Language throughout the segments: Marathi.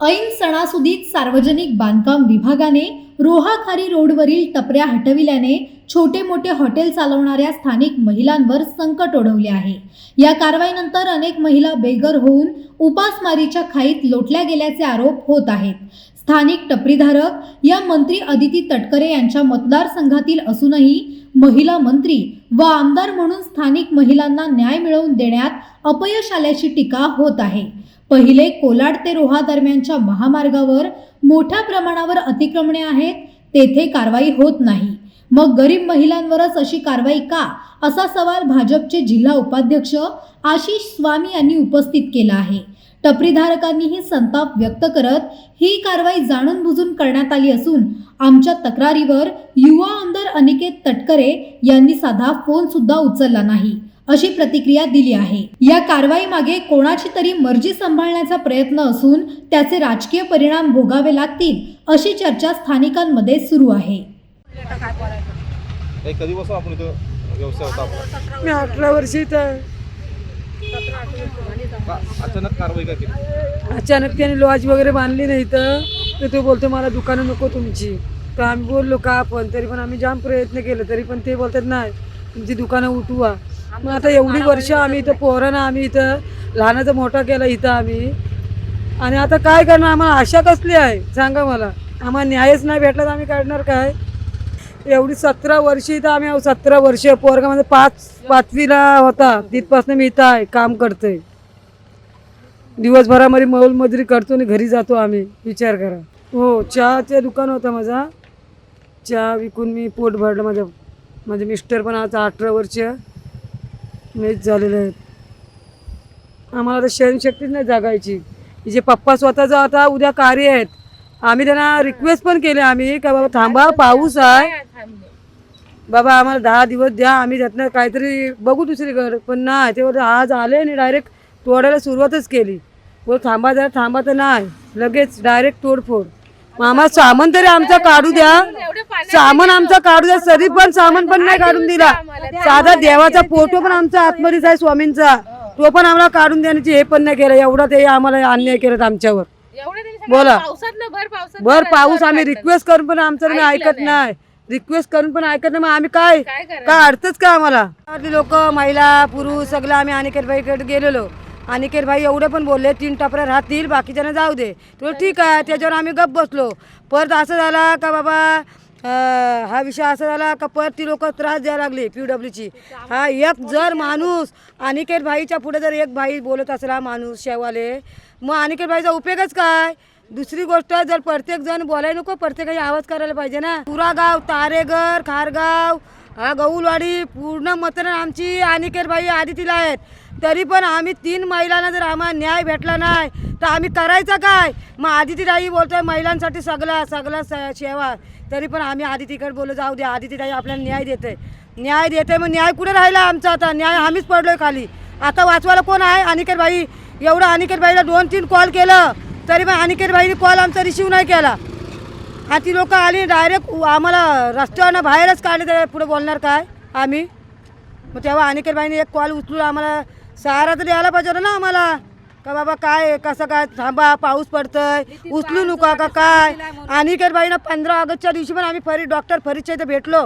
ऐन सणासुदीत सार्वजनिक बांधकाम विभागाने रोहाखारी रोडवरील टपऱ्या हटविल्याने छोटे मोठे हॉटेल चालवणाऱ्या स्थानिक महिलांवर संकट ओढवले आहे. या कारवाईनंतर अनेक महिला बेघर होऊन उपासमारीच्या खाईत लोटल्या गेल्याचे आरोप होत आहेत. स्थानिक टपरीधारक या मंत्री अदिती तटकरे यांच्या मतदारसंघातील असूनही महिला मंत्री व आमदार म्हणून स्थानिक महिलांना न्याय मिळवून देण्यात अपयश आल्याची टीका होत आहे. पहिले कोलाड ते रोहा दरम्यानच्या महामार्गावर मोठ्या प्रमाणावर अतिक्रमणे आहेत तेथे कारवाई होत नाही. मग गरीब महिलांवरच अशी कारवाई का? असा सवाल भाजपचे जिल्हा उपाध्यक्ष आशिष स्वामी यांनी उपस्थित केला आहे. टपरीधारकांनीही संताप व्यक्त करत ही कारवाई जाणून बुजून करण्यात आली असून आमच्या तक्रारीवर युवा आमदार अनिकेत तटकरे यांनी साधा फोन सुद्धा उचलला नाही. अशी प्रतिक्रिया दिली आहे. या कारवाई मागे कोणाची तरी मर्जी सांभाळण्याचा प्रयत्न असून त्याचे राजकीय परिणाम भोगावे लागतील अशी चर्चा स्थानिकांमध्ये सुरू आहे. हे कधीपासून आपण इथं व्यवसाय होता आपला मी अठरा वर्षी इथं अचानक कारवाई का केली? अचानक त्याने लॉज वगैरे बांधली नाही तर तर तो बोलतो मला दुकानं नको तुमची. तर आम्ही बोललो का आपण तरी पण आम्ही जाम प्रयत्न केलं तरी पण ते बोलतात नाही तुमची दुकानं उठवा. मग आता एवढी वर्ष आम्ही इथं पोरांना आम्ही इथं लहानाचं मोठा केलं इथं आम्ही. आणि आता काय करणार? आम्हाला आशा कसली आहे? सांगा मला. आम्हाला न्यायच नाही भेटला तर आम्ही काढणार काय? एवढी सतरा वर्ष इथं आम्ही सतरा वर्ष. पोरगामध्ये पाच पाचवीला होता. तिथपासून मी इथं आहे काम करतोय. दिवसभरामध्ये मौलमजुरी करतो आणि घरी जातो आम्ही. विचार करा. हो चहाचे दुकान होतं माझा. चहा विकून मी पोट भरलं माझं. माझे मिस्टर पण आज अठरा वर्ष मीच झालेले आहेत आम्हाला सहनशक्तीच नाही जागायची. जे पप्पा स्वतःचं आता उद्या कार्य आहेत. आम्ही त्यांना रिक्वेस्ट पण केले आम्ही का बाबा थांबा पाऊस आहे. बाबा आम्हाला दहा दिवस द्या आम्ही त्यातनं काहीतरी बघू दुसरीकडे. पण नाही ते बोलले आज आले आणि डायरेक्ट तोडायला सुरुवातच केली. बोल थांबा जरा थांबा तर नाही. लगेच डायरेक्ट तोडफोड. आम्हाला सामान तरी आमचा काढू द्या. सामान आमचा काढू द्या. तरी पण सामान पण नाही काढून दिला. साधा देवाचा फोटो पण आमचा आतमध्येच आहे स्वामींचा. तो पण आम्हाला काढून देण्याची हे पण नाही केलं. एवढा ते आम्हाला अन्याय केलं आमच्यावर. बोला. भर पाऊस आम्ही रिक्वेस्ट करून पण आमचं नाही ऐकत नाही. रिक्वेस्ट करून पण ऐकत नाही. मग आम्ही काय? काय अर्थच का आम्हाला? लोक महिला पुरुष सगळं आम्ही भाईकडे गेलेलो. अनिकेत भाई एवढे पण बोलले तीन टपऱ्या राहतील बाकीच्यानं जाऊ दे. तो ठीक आहे. त्याच्यावर आम्ही गप बसलो. परत असं झाला का बाबा अं, हा विषय असा झाला का परत ती लोक त्रास द्यायला लागली पी डब्ल्यूची हा एक जर माणूस अनिकेत भाईच्या पुढे जर एक भाई बोलत असेल हा माणूस शेवाले मग अनिकेत भाईचा उपयोगच काय? दुसरी गोष्ट जर प्रत्येक जण बोलायला नको प्रत्येकाची आवाज करायला पाहिजे ना. पुरा गाव तारेगर खारगाव हा गौलवाडी पूर्ण मतदान आमची अनिकेत भाई आदितीला आहेत. तरी पण आम्ही तीन महिलांना जर आम्हाला न्याय भेटला नाही तर आम्ही करायचं काय? मग आदितीताई बोलतोय महिलांसाठी सगळा सगळा स- सेवा तरी पण आम्ही आदितीकडे बोललो जाऊ द्या आदितीताई आपल्याला न्याय देते न्याय देते मग न्याय कुठे राहिला आमचा आता? न्याय आम्हीच पडलोय खाली. आता वाचवायला कोण आहे? अनिकेत भाई. एवढं अनिकेत भाईला दोन तीन कॉल केलं तरी पण अनिकेत भाईने कॉल आमचा रिसिव्ह नाही केला. आणि ती लोकं आली डायरेक्ट आम्हाला रस्त्यावरनं बाहेरच काढले तर पुढे बोलणार काय? आम्ही? मग तेव्हा अनिकेत भाईने एक कॉल उचलून आम्हाला सहारा तर द्यायला पाहिजे होता ना आम्हाला. का बाबा काय कसं काय? थांबा पाऊस पडतोय. उचलू नका का काय? अनिकेत भाईनं पंधरा ऑगस्टच्या दिवशी पण आम्ही फरी डॉक्टर फरीदच्या इथं भेटलो.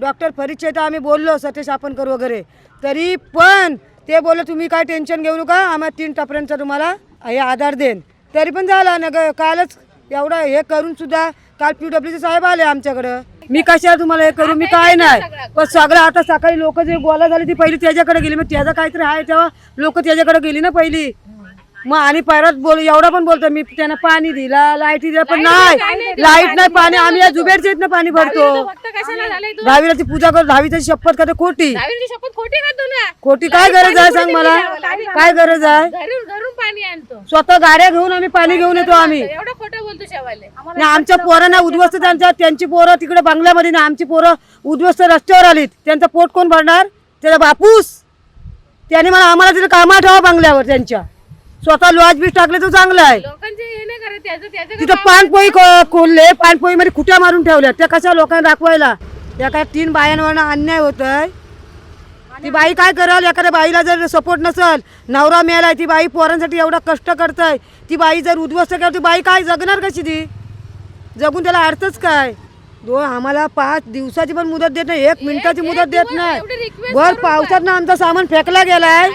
डॉक्टर फरीदच्या इथं आम्ही बोललो सतीश आपण करू वगैरे. तरी पण ते बोलले तुम्ही काय टेन्शन घेऊ नका आम्हाला तीन टपऱ्यांचा तुम्हाला हे आधार देईन. तरी पण झालं ना ग कालच एवढं हे करून सुद्धा काल पी डब्ल्यूचे साहेब आले आमच्याकडं. मी कशाला तुम्हाला हे करू? मी काय नाही. पण सगळं आता सकाळी लोक जे गोला झाली ती पहिली त्याच्याकडे गेली. मग त्याचं काहीतरी आहे तेव्हा लोक त्याच्याकडे गेली ना पहिली. मग आणि परत बोल एवढा पण बोलतो मी त्यांना पाणी दिला लाइट दिला पण नाही लाइट नाही पाणी आम्ही या जुबेरच्या इथनं पाणी भरतो. दहावीला ती पूजा करतो दहावीची शपथ करते खोटी. खोटी काय गरज आहे सांग मला? काय गरज आहे? स्वतः गाड्या घेऊन आम्ही पाणी घेऊन येतो आम्ही. आणि आमच्या पोरांना उद्ध्वस्त त्यांच्या त्यांची पोरं तिकडे बंगल्यामध्ये ना आमची पोरं उद्ध्वस्त रस्त्यावर आलीत. त्यांचं पोट कोण भरणार? त्याचा बापूस. त्याने मला आम्हाला तिथे कामा ठेवा बंगल्यावर त्यांच्या. स्वतः लॉज बीज टाकले तर चांगलं आहे. लोकांचे हे नाही करत त्याचं त्याचं तिथं पानपोई को- कोल्हे पानपोई मध्ये खुट्या मारून ठेवल्या त्या कशा लोकांना दाखवायला? त्या काय तीन बायांवर अन्याय होतोय? ती बाई काय करल? एखाद्या बाईला जर सपोर्ट नसल नवरा मिळालाय ती बाई पोरांसाठी एवढा कष्ट करताय. ती बाई जर उद्ध्वस्त केलं ती बाई काय जगणार कशी ती? जगून त्याला अर्थच काय? दोन आम्हाला पाच दिवसाची पण मुदत देत नाही एक मिनिटाची मुदत देत नाही. भर पावसात ना आमचा सामान फेकला गेलाय.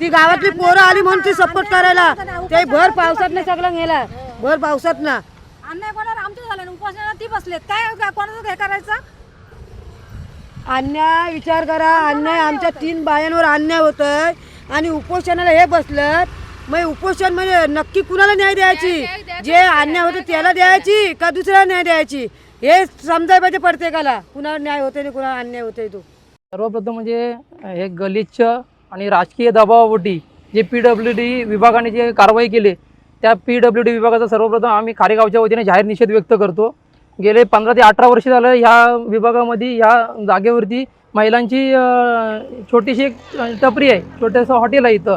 ती गावातली पोरं आली म्हणून ती सपोर्ट करायला. ते भर पावसात ना सगळं गेला भर पावसात ना. अन्याय कोणाला? आमचं झालं नाही उपोषणाला ती बसलेत. काय काय कोणाचं हे करायचं? अन्याय विचार करा. अन्याय आमच्या तीन बायांवर अन्याय होतोय. आणि उपोषणाला हे बसलं मग उपोषण म्हणजे नक्की कुणाला न्याय द्यायची? जे अन्याय होते त्याला द्यायची का दुसऱ्याला न्याय द्यायची? हे समजायला पाहिजे प्रत्येकाला. कुणाला न्याय होते आणि कुणाला अन्याय होतोय तो. सर्वप्रथम म्हणजे हे गलिच्छ आणि राजकीय दबावापोटी जे पी डब्ल्यू डी विभागाने जे कारवाई केली त्या पी डब्ल्यू डी विभागाचा सर्वप्रथम आम्ही खारेगावच्या वतीने जाहीर निषेध व्यक्त करतो. गेले पंधरा ते अठरा वर्ष झालं ह्या विभागामध्ये ह्या जागेवरती महिलांची छोटीशी एक टपरी आहे छोटंसं हॉटेल आहे इथं.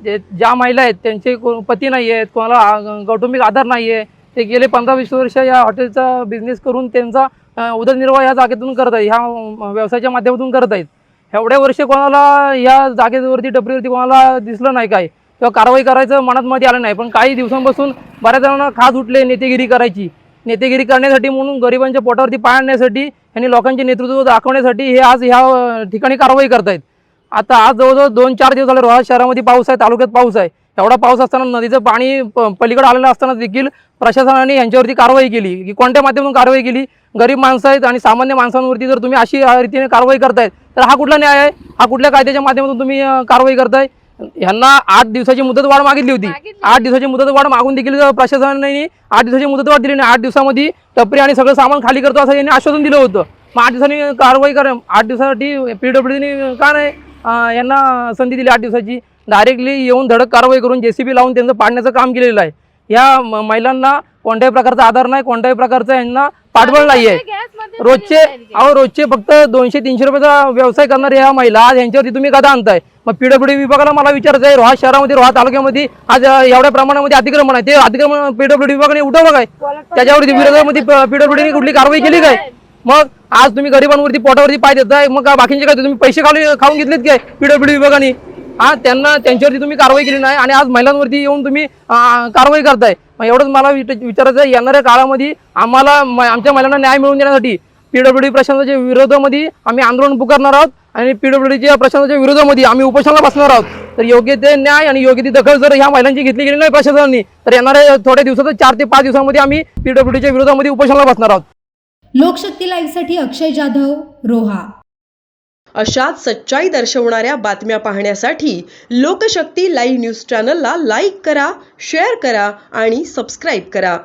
जे ज्या महिला आहेत त्यांचे को पती नाही आहेत कोणाला कौटुंबिक आधार नाही आहे. ते गेले पंधरा वीस वर्ष या हॉटेलचा बिझनेस करून त्यांचा उदरनिर्वाह या जागेतून करत आहेत ह्या व्यवसायाच्या माध्यमातून करत आहेत. एवढ्या वर्ष कोणाला या जागेवरती टपरीवरती कोणाला दिसलं नाही काय किंवा कारवाई करायचं मनात मध्ये आलं नाही पण काही दिवसांपासून बऱ्याच जणांना खास उठले नेतेगिरी करायची. नेतेगिरी करण्यासाठी म्हणून गरिबांच्या पोटावरती पाय आणण्यासाठी यांनी लोकांचे नेतृत्व दाखवण्यासाठी हे आज ह्या ठिकाणी कारवाई करतायत. आता आज जवळजवळ दोन चार दिवस झाले रोहा शहरामध्ये पाऊस आहे तालुक्यात पाऊस आहे. एवढा पाऊस असताना नदीचं पाणी प- पलीकडे आलेलं असताना देखील प्रशासनाने यांच्यावरती कारवाई केली. की कोणत्या माध्यमातून कारवाई केली? गरीब माणसं आहेत आणि सामान्य माणसांवरती जर तुम्ही अशी रीतीने कारवाई करतायत तर हा कुठला न्याय आहे? हा कुठल्या कायद्याच्या माध्यमातून तुम्ही कारवाई करताय? ह्यांना आठ दिवसाची मुदत वाढ मागितली होती. आठ दिवसाची मुदत वाढ मागून देखील प्रशासनाने आठ दिवसाची मुदत वाढ दिली आठ दिवसामध्ये टपरी आणि सगळं सामान खाली करतो असं यांनी आश्वासन दिलं होतं. मग आठ दिवसांनी कारवाई कर आठ दिवसासाठी पी डब्ल्यूडीने का नाही यांना संधी दिली आठ दिवसाची? डायरेक्टली येऊन धडक कारवाई करून जेसीबी लावून त्यांचं पाडण्याचं काम केलेलं आहे. या महिलांना कोणत्याही प्रकारचा आधार नाही कोणत्याही प्रकारचा यांना पाठबळ नाही आहे. रोजचे अहो रोजचे फक्त दोनशे तीनशे रुपयाचा व्यवसाय करणारे ह्या महिला आज यांच्यावरती तुम्ही कदा आणताय. मग पीडब्ल्यूडी विभागाला मला विचारायचं आहे. रोहा शहरामध्ये रोहा तालुक्यामध्ये आज एवढ्या प्रमाणामध्ये अतिक्रमण आहे. ते अतिक्रमण पीडब्ल्यूडी विभागाने उठवलं काय त्याच्यावरती विरोधामध्ये पीडब्ल्यूडीने कुठली कारवाई केली काय? मग आज तुम्ही गरिबांवरती पोटावरती पाय देताय. मग बाकीचे काय? तुम्ही पैसे खाऊन खाऊन घेतलेत काय पीडब्ल्यूडी विभागाने? हा त्यांना त्यांच्यावरती तुम्ही कारवाई केली नाही आणि आज महिलांवरती येऊन तुम्ही कारवाई करताय. मग एवढंच मला विचारायचं आहे. येणाऱ्या काळामध्ये आम्हाला आमच्या महिलांना न्याय मिळवून देण्यासाठी पीडब्ल्यूडी प्रशासनाच्या विरोधामध्ये आम्ही आंदोलन पुकारणार आहोत आणि पीडब्ल्यूडीच्या प्रशासनाच्या विरोधामध्ये आम्ही उपोषणाला बसणार आहोत. तर योग्य ते न्याय आणि योग्य ती दखल जर ह्या महिलांची घेतली गेली नाही प्रशासनाने तर येणाऱ्या थोड्या दिवसात चार ते पाच दिवसामध्ये आम्ही पीडब्ल्यूडीच्या विरोधामध्ये उपोषणाला बसणार आहोत. लोकशक्ती लाईव्हसाठी अक्षय जाधव रोहा. अशाच सच्चाई दर्शवणाऱ्या बातम्या पाहण्यासाठी लोकशक्ती लाईव्ह न्यूज चॅनलला लाईक करा शेअर करा आणि सबस्क्राईब करा.